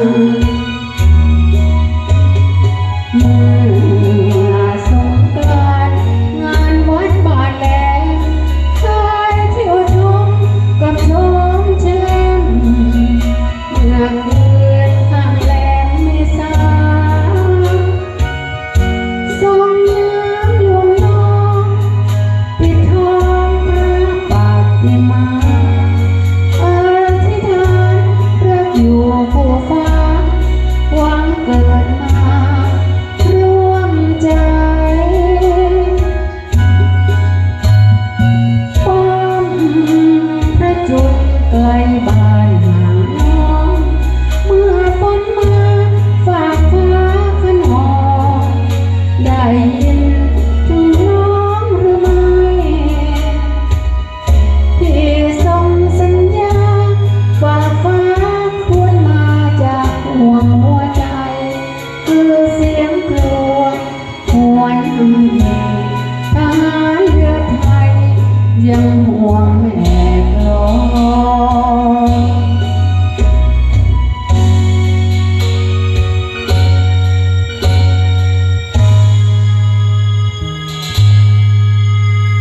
you. สียงกลัวหวนทหาเรือไทยยังห่วงแม่